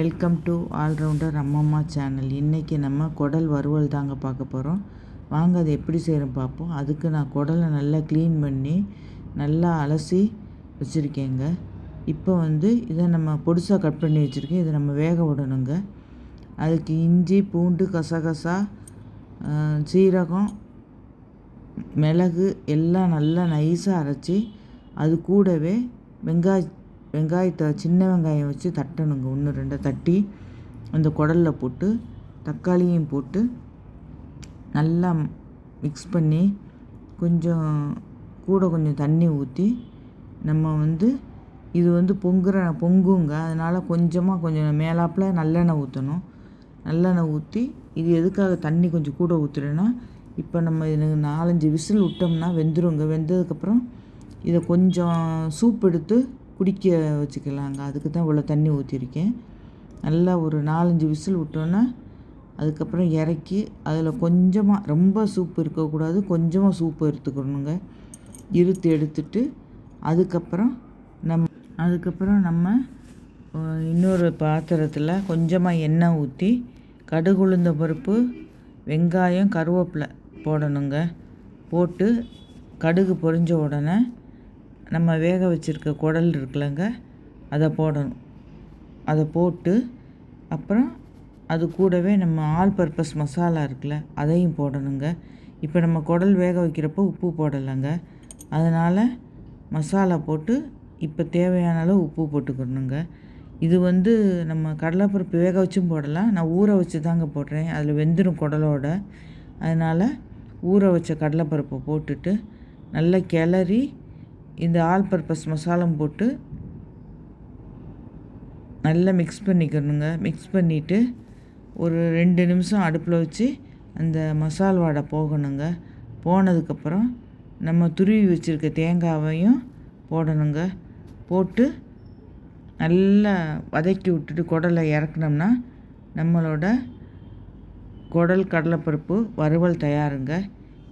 Welcome to allrounder Ammamma channel. இன்றைக்கி நம்ம குடல் வறுவல் தாங்க பார்க்க போகிறோம் வாங்க அதை எப்படி செய்கிறோம் பார்ப்போம். அதுக்கு நான் குடலை நல்லா க்ளீன் பண்ணி நல்லா அலசி வச்சுருக்கேங்க. இப்போ வந்து இதை நம்ம பொடிசாக கட் பண்ணி வச்சுருக்கேன். இதை நம்ம வேக விடணுங்க. அதுக்கு இஞ்சி பூண்டு கசகசா சீரகம் மிளகு எல்லாம் நல்லா நைஸாக அரைச்சி அது கூடவே வெங்காய வெங்காயத்தை சின்ன வெங்காயம் வச்சு தட்டணுங்க. ஒன்று ரெண்டை தட்டி அந்த குடலில் போட்டு தக்காளியும் போட்டு நல்லா மிக்ஸ் பண்ணி கொஞ்சம் கூட கொஞ்சம் தண்ணி ஊற்றி நம்ம வந்து இது வந்து பொங்குற பொங்குங்க. அதனால் கொஞ்சமாக கொஞ்சம் மேலாப்பில் நல்லெண்ணெய் ஊற்றணும் நல்லெண்ணெய் ஊற்றி இது எதுக்காக தண்ணி கொஞ்சம் கூட ஊற்றுறேன்னா இப்போ நம்ம இது நாலஞ்சு விசில் விட்டோம்னா வெந்துருங்க. வெந்ததுக்கப்புறம் இதை கொஞ்சம் சூப் எடுத்து குடிக்க வச்சுக்கலாங்க. அதுக்கு தான் இவ்வளோ தண்ணி ஊற்றிருக்கேன் நல்லா ஒரு நாலஞ்சு விசில் விட்டோன்னா அதுக்கப்புறம் இறக்கி அதில் கொஞ்சமாக ரொம்ப சூப்பு இருக்கக்கூடாது. கொஞ்சமாக சூப்பு எடுத்துக்கணுங்க. இருத்து எடுத்துட்டு அதுக்கப்புறம் நம் அதுக்கப்புறம் நம்ம இன்னொரு பாத்திரத்தில் கொஞ்சமாக எண்ணெய் ஊற்றி கடுகு உளுந்த பருப்பு வெங்காயம் கருவேப்பிலை போடணுங்க. போட்டு கடுகு பொரிஞ்ச உடனே நம்ம வேக வச்சுருக்க குடல் இருக்குல்லங்க அதை போடணும். அதை போட்டு அப்புறம் அது கூடவே நம்ம ஆல் பர்பஸ் மசாலா இருக்குல்ல அதையும் போடணுங்க. இப்போ நம்ம குடல் வேக வைக்கிறப்போ உப்பு போடலைங்க. அதனால் மசாலா போட்டு இப்போ தேவையான அளவு உப்பு போட்டுக்கணுங்க. இது வந்து நம்ம கடலைப்பருப்பு வேக வச்சும் போடலாம். நான் ஊற வச்சு தாங்க போடுறேன். அதில் வெந்துடும் குடலோட. அதனால் ஊற வச்ச கடலைப்பருப்பை போட்டுட்டு நல்லா கிளறி இந்த ஆல் பர்பஸ் மசாலம் போட்டு நல்லா மிக்ஸ் பண்ணிக்கணுங்க. மிக்ஸ் பண்ணிவிட்டு ஒரு ரெண்டு நிமிஷம் அடுப்பில் வச்சு அந்த மசால் வாடை போகணுங்க. போனதுக்கப்புறம் நம்ம துருவி வச்சுருக்க தேங்காவையும் போடணுங்க. போட்டு நல்லா வதக்கி விட்டுட்டு குடலை இறக்குனோம்னா நம்மளோட குடல் கடலைப்பருப்பு வறுவல் தயாருங்க.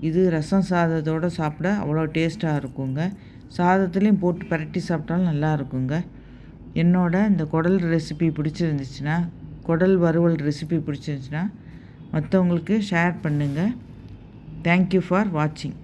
இது ரசம் சாதத்தோடு சாப்பிட அவ்வளோ டேஸ்ட்டாக இருக்குங்க. சாதத்துலேயும் போட்டு பரட்டி சாப்பிட்டாலும் நல்லா இருக்குங்க. என்னோட இந்த குடல் ரெசிபி பிடிச்சிருந்துச்சுன்னா குடல் வறுவல் ரெசிபி பிடிச்சிருந்துச்சுன்னா மற்றவங்களுக்கு ஷேர் பண்ணுங்கள் தேங்க்யூ ஃபார் வாட்சிங்